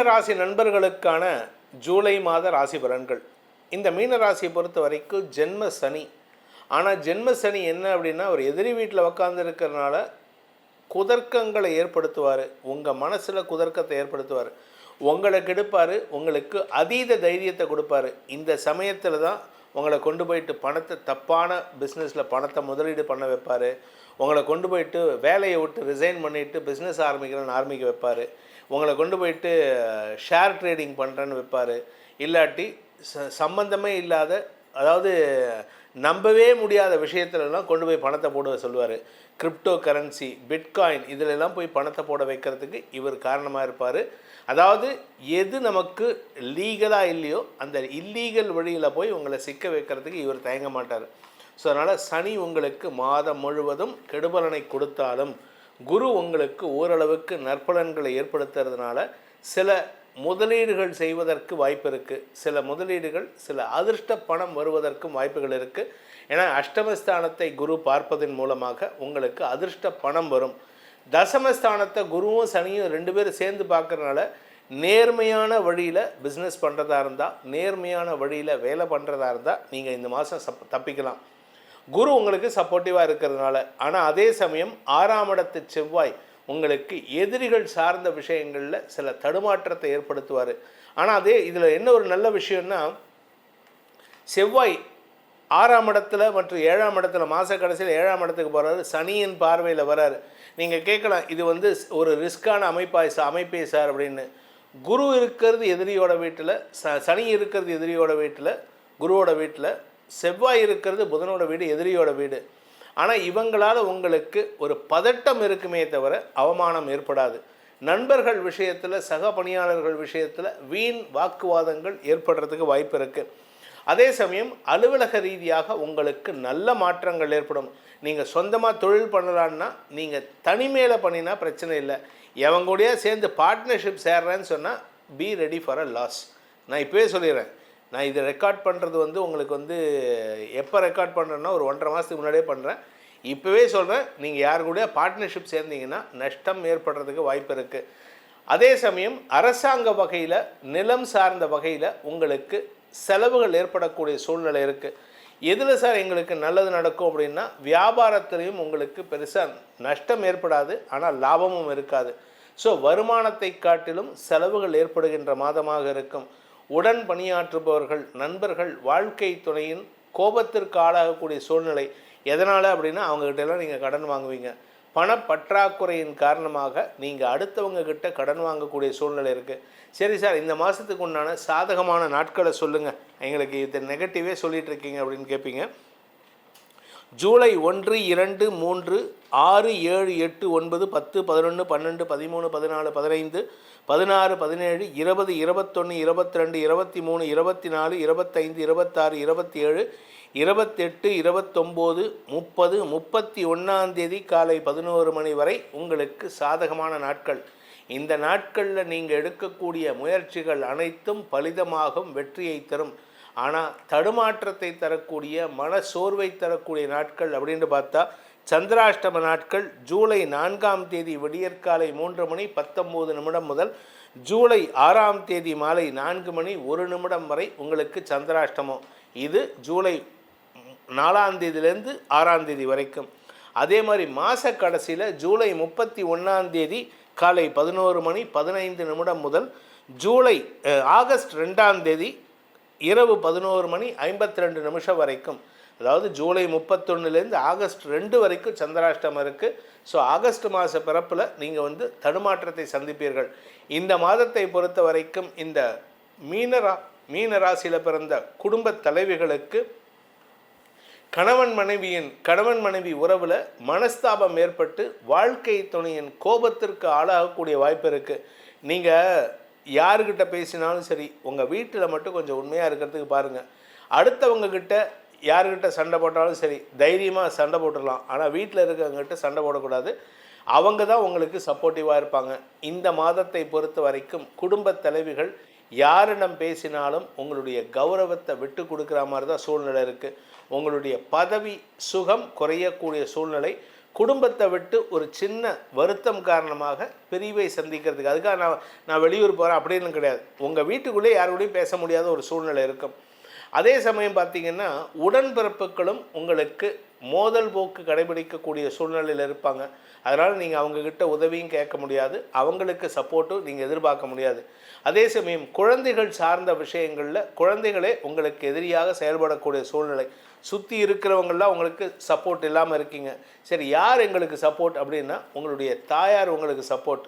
மீன ராசி நண்பர்களுக்கான ஜூலை மாத ராசி பலன்கள். இந்த மீன ராசியை பொறுத்த வரைக்கும் ஜென்ம சனி. ஆனால் ஜென்ம சனி என்ன அப்படின்னா ஒரு எதிரி வீட்டில் உக்காந்து இருக்கிறனால குதர்க்கங்களை ஏற்படுத்துவார். உங்கள் மனசில் குதர்க்கத்தை ஏற்படுத்துவார். உங்களை கெடுப்பார் உங்களுக்கு அதீத தைரியத்தை கொடுப்பாரு. இந்த சமயத்தில் தான் உங்களை கொண்டு போயிட்டு பணத்தை தப்பான பிஸ்னஸில் பணத்தை முதலீடு பண்ண வைப்பார். உங்களை கொண்டு போயிட்டு வேலையை விட்டு ரிசைன் பண்ணிவிட்டு பிஸ்னஸ் ஆரம்பிக்கிறேன்னு ஆரம்பிக்க வைப்பார். உங்களை கொண்டு போயிட்டு ஷேர் ட்ரேடிங் பண்ணுறேன்னு வைப்பார். இல்லாட்டி ச சம்பந்தமே இல்லாத அதாவது நம்பவே முடியாத விஷயத்துலலாம் கொண்டு போய் பணத்தை போட சொல்லுவார். கிரிப்டோ கரன்சி பிட்காயின் இதிலெல்லாம் போய் பணத்தை போட வைக்கிறதுக்கு இவர் காரணமாக இருப்பார். அதாவது எது நமக்கு லீகலாக இல்லையோ அந்த இல்லீகல் வழியில் போய் உங்களை சிக்க வைக்கிறதுக்கு இவர் தயங்க மாட்டார். ஸோ அதனால் சனி உங்களுக்கு மாதம் முழுவதும் கெடுபலனை கொடுத்தாலும் குரு உங்களுக்கு ஓரளவுக்கு நற்பலன்களை ஏற்படுத்துறதுனால சில முதலீடுகள் செய்வதற்கு வாய்ப்பு இருக்குது சில முதலீடுகள் சில அதிர்ஷ்ட பணம் வருவதற்கும் வாய்ப்புகள் இருக்குது ஏன்னா அஷ்டமஸ்தானத்தை குரு பார்ப்பதன் மூலமாக உங்களுக்கு அதிர்ஷ்ட பணம் வரும். தசமஸ்தானத்தை குருவும் சனியும் ரெண்டு பேரும் சேர்ந்து பார்க்குறனால நேர்மையான வழியில் பிஸ்னஸ் பண்ணுறதா இருந்தால் நேர்மையான வழியில் வேலை பண்ணுறதா இருந்தால் நீங்கள் இந்த மாதம் சப் தப்பிக்கலாம். குரு உங்களுக்கு சப்போர்ட்டிவாக இருக்கிறதுனால. ஆனால் அதே சமயம் ஆறாம் இடத்து செவ்வாய் உங்களுக்கு எதிரிகள் சார்ந்த விஷயங்களில் சில தடுமாற்றத்தை ஏற்படுத்துவார். ஆனால் அதே இதில் என்ன ஒரு நல்ல விஷயம்னா செவ்வாய் ஆறாம் இடத்துல மற்றும் ஏழாம் இடத்துல மாத கடைசியில் ஏழாம் இடத்துக்கு போகிறாரு சனியின் பார்வையில் வராரு. நீங்கள் கேட்கலாம் இது வந்து ஒரு ரிஸ்க்கான அமைப்பாய் சார் அமைப்பே சார் அப்படின்னு. குரு இருக்கிறது எதிரியோட வீட்டில் ச சனி இருக்கிறது எதிரியோட வீட்டில் குருவோட வீட்டில் செவ்வாய் இருக்கிறது புதனோட வீடு எதிரியோட வீடு. ஆனால் இவங்களால் உங்களுக்கு ஒரு பதட்டம் இருக்குமே தவிர அவமானம் ஏற்படாது. நண்பர்கள் விஷயத்தில் சக பணியாளர்கள் விஷயத்தில் வீண் வாக்குவாதங்கள் ஏற்படுறதுக்கு வாய்ப்பு இருக்குது அதே சமயம் அலுவலக ரீதியாக உங்களுக்கு நல்ல மாற்றங்கள் ஏற்படும். நீங்கள் சொந்தமாக தொழில் பண்ணலான்னா நீங்கள் தனிமையில் பண்ணினா பிரச்சனை இல்லை. எவங்க கூடயா சேர்ந்து பார்ட்னர்ஷிப் சேர்றேன்னு சொன்னால் be ready for a loss நான் இப்போவே சொல்லிடுறேன். நான் இதை ரெக்கார்ட் பண்ணுறது வந்து உங்களுக்கு வந்து எப்போ ரெக்கார்ட் பண்ணுறேன்னா ஒரு ஒன்றரை மாதத்துக்கு முன்னாடியே பண்ணுறேன் இப்போவே சொல்கிறேன் நீங்கள் யார் கூட பார்ட்னர்ஷிப் சேர்ந்தீங்கன்னா நஷ்டம் ஏற்படுறதுக்கு வாய்ப்பு இருக்குது அதே சமயம் அரசாங்க வகையில் நிலம் சார்ந்த வகையில் உங்களுக்கு செலவுகள் ஏற்படக்கூடிய சூழ்நிலை இருக்குது எதில் சார் எங்களுக்கு நல்லது நடக்கும் அப்படின்னா வியாபாரத்திலையும் உங்களுக்கு பெருசாக நஷ்டம் ஏற்படாது ஆனால் லாபமும் இருக்காது. ஸோ வருமானத்தை காட்டிலும் செலவுகள் ஏற்படுகின்ற மாதமாக இருக்கும். உடன் பணியாற்றுபவர்கள் நண்பர்கள் வாழ்க்கை துணையின் கோபத்திற்கு ஆளாகக்கூடிய சூழ்நிலை எதனால் அப்படின்னா அவங்ககிட்ட எல்லாம் நீங்கள் கடன் வாங்குவீங்க. பணப்பற்றாக்குறையின் காரணமாக நீங்கள் அடுத்தவங்க கிட்ட கடன் வாங்கக்கூடிய சூழ்நிலை இருக்குது சரி சார் இந்த மாதத்துக்கு உண்டான சாதகமான நாட்களை சொல்லுங்கள் எங்களுக்கு இது நெகட்டிவே சொல்லிகிட்டு இருக்கீங்க அப்படின்னு கேட்பீங்க ஜூலை ஒன்று இரண்டு மூன்று ஆறு ஏழு எட்டு ஒன்பது பத்து பதினொன்று பன்னெண்டு பதிமூணு பதினாலு பதினைந்து பதினாறு பதினேழு இருபது இருபத்தொன்று இருபத்தி ரெண்டு இருபத்தி மூணு இருபத்தி நாலு இருபத்தைந்து இருபத்தாறு இருபத்தி ஏழு இருபத்தெட்டு இருபத்தொம்போது முப்பது முப்பத்தி ஒன்றாந்தேதி காலை பதினோரு மணி வரை உங்களுக்கு சாதகமான நாட்கள். இந்த நாட்களில் நீங்கள் எடுக்கக்கூடிய முயற்சிகள் அனைத்தும் பலிதமாகும் வெற்றியை தரும். ஆனால் தடுமாற்றத்தை தரக்கூடிய மன சோர்வை தரக்கூடிய நாட்கள் அப்படின்னு பார்த்தா சந்திராஷ்டம நாட்கள் ஜூலை நான்காம் தேதி விடியற்காலை மூன்று மணி பத்தொம்போது நிமிடம் முதல் ஜூலை ஆறாம் தேதி மாலை நான்கு மணி ஒரு நிமிடம் வரை உங்களுக்கு சந்திராஷ்டமம். இது ஜூலை நாலாம் தேதியிலேருந்து ஆறாம் தேதி வரைக்கும். அதே மாதிரி மாத கடைசியில் ஜூலை முப்பத்தி ஒன்றாம் தேதி காலை பதினோரு மணி பதினைந்து நிமிடம் முதல் ஜூலை ஆகஸ்ட் ரெண்டாம் தேதி இரவு பதினோரு மணி ஐம்பத்தி ரெண்டு நிமிஷம் வரைக்கும். அதாவது ஜூலை முப்பத்தொன்னுலேருந்து ஆகஸ்ட் ரெண்டு வரைக்கும் சந்திராஷ்டமம் இருக்குது ஸோ ஆகஸ்ட் மாத பிறப்பில் நீங்கள் வந்து தடுமாற்றத்தை சந்திப்பீர்கள். இந்த மாதத்தை பொறுத்த வரைக்கும் இந்த மீனரா மீனராசியில் பிறந்த குடும்ப தலைவிகளுக்கு கணவன் மனைவியின் கணவன் மனைவி உறவில் மனஸ்தாபம் ஏற்பட்டு வாழ்க்கை துணையின் கோபத்திற்கு ஆளாகக்கூடிய வாய்ப்பு இருக்குது நீங்கள் யாருக்கிட்ட பேசினாலும் சரி உங்கள் வீட்டில் மட்டும் கொஞ்சம் உண்மையாக இருக்கிறதுக்கு பாருங்கள் அடுத்தவங்கக்கிட்ட யாருக்கிட்ட சண்டை போட்டாலும் சரி தைரியமாக சண்டை போட்டுடலாம். ஆனால் வீட்டில் இருக்கவங்ககிட்ட சண்டை போடக்கூடாது. அவங்க தான் உங்களுக்கு சப்போர்ட்டிவாக இருப்பாங்க. இந்த மாதத்தை பொறுத்த வரைக்கும் குடும்ப தலைவிகள் யாரிடம் பேசினாலும் உங்களுடைய கௌரவத்தை விட்டு கொடுக்குற மாதிரி தான் சூழ்நிலை இருக்குது உங்களுடைய பதவி சுகம் குறையக்கூடிய சூழ்நிலை குடும்பத்தை விட்டு ஒரு சின்ன வருத்தம் காரணமாக பிரிவை சந்திக்கிறதுக்கு. அதுக்காக நான் நான் வெளியூர் போகிறேன் அப்படின்னு கிடையாது. உங்கள் வீட்டுக்குள்ளே யாரோடையும் பேச முடியாத ஒரு சூழ்நிலை இருக்கும். அதே சமயம் பார்த்தீங்கன்னா உடன்பிறப்புகளும் உங்களுக்கு மோதல் போக்கு கடைபிடிக்கக்கூடிய சூழ்நிலையில் இருப்பாங்க. அதனால் நீங்கள் அவங்கக்கிட்ட உதவியும் கேட்க முடியாது. அவங்களுக்கு சப்போர்ட்டும் நீங்கள் எதிர்பார்க்க முடியாது. அதே சமயம் குழந்தைகள் சார்ந்த விஷயங்களில் குழந்தைகளே உங்களுக்கு எதிரியாக செயல்படக்கூடிய சூழ்நிலை. சுற்றி இருக்கிறவங்களாம் உங்களுக்கு சப்போர்ட் இல்லாமல் இருக்கீங்க. சரி யார் எங்களுக்கு சப்போர்ட் அப்படின்னா உங்களுடைய தாயார் உங்களுக்கு சப்போர்ட்.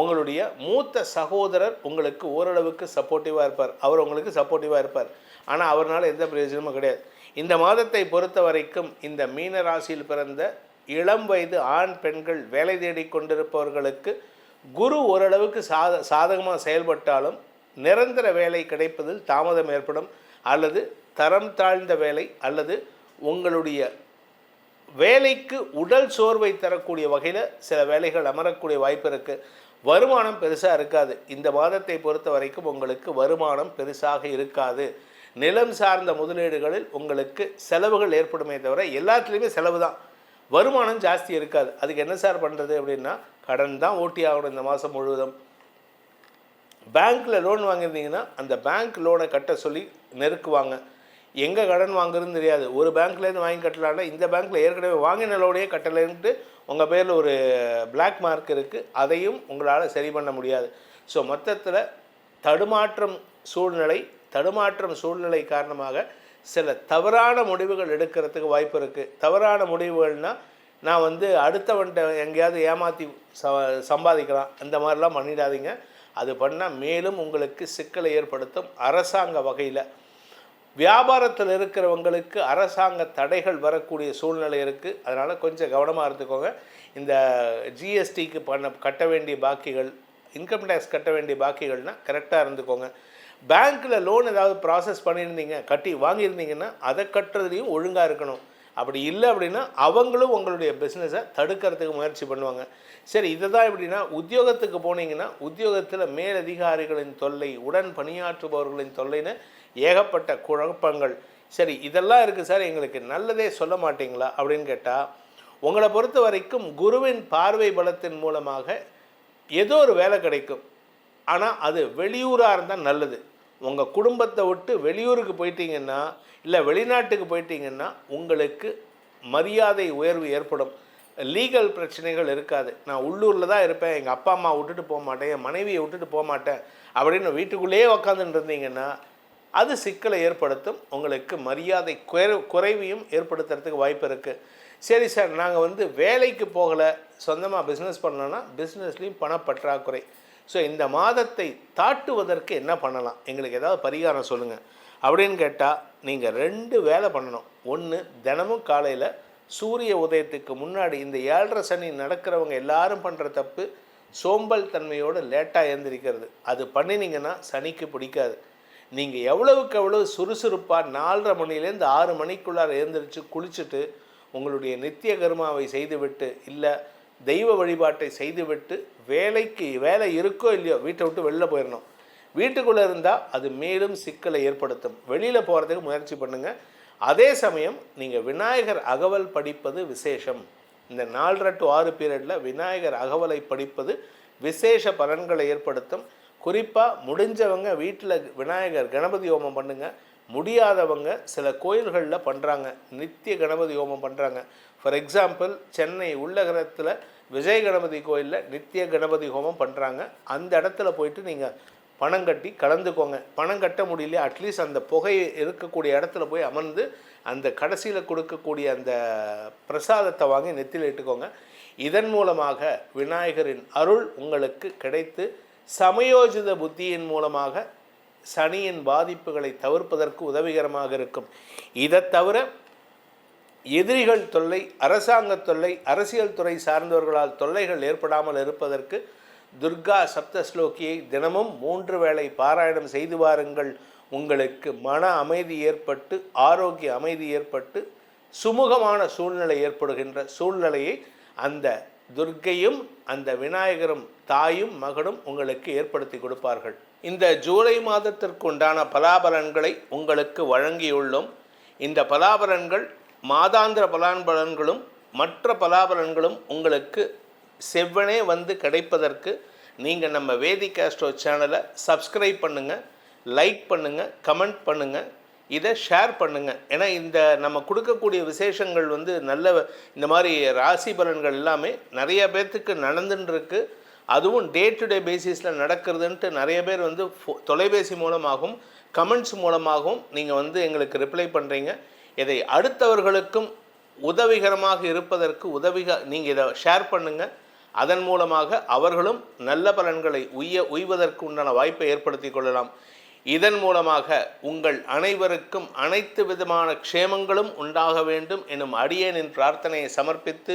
உங்களுடைய மூத்த சகோதரர் உங்களுக்கு ஓரளவுக்கு சப்போர்ட்டிவாக இருப்பார். அவர் உங்களுக்கு சப்போர்ட்டிவாக இருப்பார். ஆனால் அவரால் எந்த பிரயோஜனமும் கிடையாது. இந்த மாதத்தை பொறுத்த வரைக்கும் இந்த மீன ராசியில் பிறந்த இளம் வயது ஆண் பெண்கள் வேலை தேடி கொண்டிருப்பவர்களுக்கு குரு ஓரளவுக்கு சாத சாதகமாக செயல்பட்டாலும் நிரந்தர வேலை கிடைப்பதில் தாமதம் ஏற்படும் அல்லது தரம் தாழ்ந்த வேலை அல்லது உங்களுடைய வேலைக்கு உடல் சோர்வை தரக்கூடிய வகையில் சில வேலைகள் அமரக்கூடிய வாய்ப்பு இருக்குது வருமானம் பெருசாக இருக்காது. இந்த மாதத்தை பொறுத்த வரைக்கும் உங்களுக்கு வருமானம் பெருசாக இருக்காது. நிலம் சார்ந்த முதலீடுகளில் உங்களுக்கு செலவுகள் ஏற்படுமே தவிர எல்லாத்துலேயுமே செலவு தான் வருமானம் ஜாஸ்தி இருக்காது. அதுக்கு என்ன சார் பண்ணுறது அப்படின்னா கடன் தான் ஓட்டி ஆகணும் இந்த மாதம் முழுவதும். பேங்க்கில் லோன் வாங்கியிருந்தீங்கன்னா அந்த பேங்க் லோனை கட்ட சொல்லி நெருக்குவாங்க. எங்கே கடன் வாங்குறதுன்னு தெரியாது. ஒரு பேங்க்லேருந்து வாங்கி கட்டலான்னா இந்த பேங்க்கில் ஏற்கனவே வாங்கின லோனையே கட்டலைன்ட்டு உங்கள் பேரில் ஒரு பிளாக் மார்க் இருக்குது அதையும் உங்களால் சரி பண்ண முடியாது. ஸோ மொத்தத்தில் தடுமாற்றம் சூழ்நிலை தடுமாற்றம் சூழ்நிலை காரணமாக சில தவறான முடிவுகள் எடுக்கிறதுக்கு வாய்ப்பு இருக்குது தவறான முடிவுகள்னால் நான் வந்து அடுத்தவன்ட்ட எங்கேயாவது ஏமாற்றி ச சம்பாதிக்கலாம். அந்த மாதிரிலாம் பண்ணிடாதீங்க. அது பண்ணால் மேலும் உங்களுக்கு சிக்கலை ஏற்படுத்தும் அரசாங்க வகையில். வியாபாரத்தில் இருக்கிறவங்களுக்கு அரசாங்க தடைகள் வரக்கூடிய சூழ்நிலை இருக்குது அதனால் கொஞ்சம் கவனமாக இருந்துக்கோங்க. இந்த ஜிஎஸ்டிக்கு பண்ண கட்ட வேண்டிய பாக்கிகள் இன்கம் டேக்ஸ் கட்ட வேண்டிய பாக்கிகள்னால் கரெக்டாக இருந்துக்கோங்க. பேங்க்கில் லோன் ஏதாவது ப்ராசஸ் பண்ணியிருந்தீங்க கட்டி வாங்கியிருந்தீங்கன்னா அதை கட்டுறதுலையும் ஒழுங்காக இருக்கணும். அப்படி இல்லை அப்படின்னா அவங்களும் உங்களுடைய பிஸ்னஸை தடுக்கிறதுக்கு முயற்சி பண்ணுவாங்க. சரி இதை தான் எப்படின்னா உத்தியோகத்துக்கு போனீங்கன்னா உத்தியோகத்தில் மேலதிகாரிகளின் தொல்லை உடன் பணியாற்றுபவர்களின் தொல்லைன்னு ஏகப்பட்ட குழப்பங்கள். சரி இதெல்லாம் இருக்குது சார் எங்களுக்கு நல்லதே சொல்ல மாட்டீங்களா? அப்படின்னு கேட்டால் உங்களை பொறுத்த வரைக்கும் குருவின் பார்வை பலத்தின் மூலமாக ஏதோ ஒரு வேலை கிடைக்கும். ஆனால் அது வெளியூராக இருந்தால் நல்லது. உங்கள் குடும்பத்தை விட்டு வெளியூருக்கு போயிட்டீங்கன்னா இல்லை வெளிநாட்டுக்கு போயிட்டீங்கன்னா உங்களுக்கு மரியாதை உயர்வு ஏற்படும். லீகல் பிரச்சனைகள் இருக்காது. நான் உள்ளூரில் தான் இருப்பேன் எங்கள் அப்பா அம்மா விட்டுட்டு போக மாட்டேன் என் மனைவியை விட்டுட்டு போக மாட்டேன் அப்படின்னு வீட்டுக்குள்ளேயே உக்காந்துட்டு இருந்தீங்கன்னா அது சிக்கலை ஏற்படுத்தும். உங்களுக்கு மரியாதை குறை குறைவையும் ஏற்படுத்துறதுக்கு வாய்ப்பு இருக்குது சரி சார் நாங்கள் வந்து வேலைக்கு போகலை சொந்தமாக பிஸ்னஸ் பண்ணோன்னா பிஸ்னஸ்லேயும் பணப்பற்றாக்குறை. ஸோ இந்த மாதத்தை தாட்டுவதற்கு என்ன பண்ணலாம்? எங்களுக்கு ஏதாவது பரிகாரம் சொல்லுங்கள் அப்படின்னு கேட்டால் நீங்கள் ரெண்டு வேலை பண்ணணும். ஒன்று தினமும் காலையில் சூரிய உதயத்துக்கு முன்னாடி இந்த ஏழரை சனி நடக்கிறவங்க எல்லாரும் பண்ணுற தப்பு சோம்பல் தன்மையோடு லேட்டாக எழுந்திரிக்கிறது அது பண்ணினீங்கன்னா சனிக்கு பிடிக்காது. நீங்கள் எவ்வளவுக்கு எவ்வளவு சுறுசுறுப்பாக நாலரை மணிலேருந்து ஆறு மணிக்குள்ளார எழுந்திரிச்சு குளிச்சுட்டு உங்களுடைய நித்திய கர்மாவை செய்துவிட்டு இல்லை தெய்வ வழிபாட்டை செய்துவிட்டு வேலைக்கு வேலை இருக்கோ இல்லையோ வீட்டை விட்டு வெளில போயிடணும் வீட்டுக்குள்ளே இருந்தால் அது மேலும் சிக்கலை ஏற்படுத்தும். வெளியில் போகிறதுக்கு முயற்சி பண்ணுங்கள் அதே சமயம் நீங்கள் விநாயகர் அகவல் படிப்பது விசேஷம். இந்த நாலரை டு ஆறு பீரியடில் விநாயகர் அகவலை படிப்பது விசேஷ பலன்களை ஏற்படுத்தும். குறிப்பாக முடிஞ்சவங்க வீட்டில் விநாயகர் கணபதி ஹோமம் பண்ணுங்கள் முடியாதவங்க சில கோயில்களில் பண்ணுறாங்க நித்திய கணபதி ஹோமம் பண்ணுறாங்க ஃபார் எக்ஸாம்பிள் சென்னை உள்ளகரத்தில் விஜய் கணபதி கோயிலில் நித்திய கணபதி ஹோமம் பண்ணுறாங்க அந்த இடத்துல போயிட்டு நீங்கள் பணம் கட்டி கலந்துக்கோங்க. பணம் கட்ட முடியலையே அட்லீஸ்ட் அந்த புகை இருக்கக்கூடிய இடத்துல போய் அமர்ந்து அந்த கடைசியில் கொடுக்கக்கூடிய அந்த பிரசாதத்தை வாங்கி நெத்தியில் இட்டுக்கோங்க. இதன் மூலமாக விநாயகரின் அருள் உங்களுக்கு கிடைத்து சமயோஜித புத்தியின் மூலமாக சனியின் பாதிப்புகளை தவிர்ப்பதற்கு உதவிகரமாக இருக்கும். இதை தவிர எதிரிகள் தொல்லை அரசாங்க தொல்லை அரசியல் துறை சார்ந்தவர்களால் தொல்லைகள் ஏற்படாமல் இருப்பதற்கு துர்கா சப்தஸ்லோகியை தினமும் மூன்று வேளை பாராயணம் செய்து வாருங்கள். உங்களுக்கு மன அமைதி ஏற்பட்டு ஆரோக்கிய அமைதி ஏற்பட்டு சுமூகமான சூழ்நிலை ஏற்படுகின்ற சூழ்நிலையை அந்த துர்க்கையும் அந்த விநாயகரும் தாயும் மகனும் உங்களுக்கு ஏற்படுத்தி கொடுப்பார்கள். இந்த ஜூலை மாதத்திற்கு உண்டான பலாபலன்களை உங்களுக்கு வழங்கியுள்ளோம். இந்த பலாபலன்கள் மாதாந்திர பலாபலன்களும் மற்ற பலாபலன்களும் உங்களுக்கு செவ்வனே வந்து கிடைப்பதற்கு நீங்கள் நம்ம வேதி ஆஸ்ட்ரோ சேனலை சப்ஸ்கிரைப் பண்ணுங்கள் லைக் பண்ணுங்கள் கமெண்ட் பண்ணுங்கள் இதை ஷேர் பண்ணுங்கள் ஏன்னா இந்த நம்ம கொடுக்கக்கூடிய விசேஷங்கள் வந்து நல்ல இந்த மாதிரி ராசி பலன்கள் எல்லாமே நிறைய பேர்த்துக்கு நடந்துன்னு இருக்குது அதுவும் டே டு டே பேசிஸில் நடக்கிறதுன்ட்டு நிறைய பேர் வந்து ஃபோ- தொலைபேசி மூலமாகவும் கமெண்ட்ஸ் மூலமாகவும் நீங்கள் வந்து எங்களுக்கு ரிப்ளை பண்ணுறீங்க இதை அடுத்தவர்களுக்கும் உதவிகரமாக இருப்பதற்கு உதவிக நீங்கள் இதை ஷேர் பண்ணுங்கள் அதன் மூலமாக அவர்களும் நல்ல பலன்களை உய்ய உய்வதற்கு உண்டான வாய்ப்பை ஏற்படுத்தி கொள்ளலாம். இதன் மூலமாக உங்கள் அனைவருக்கும் அனைத்து விதமான க்ஷேமங்களும் உண்டாக வேண்டும். எனும் அடியேனின் பிரார்த்தனையை சமர்ப்பித்து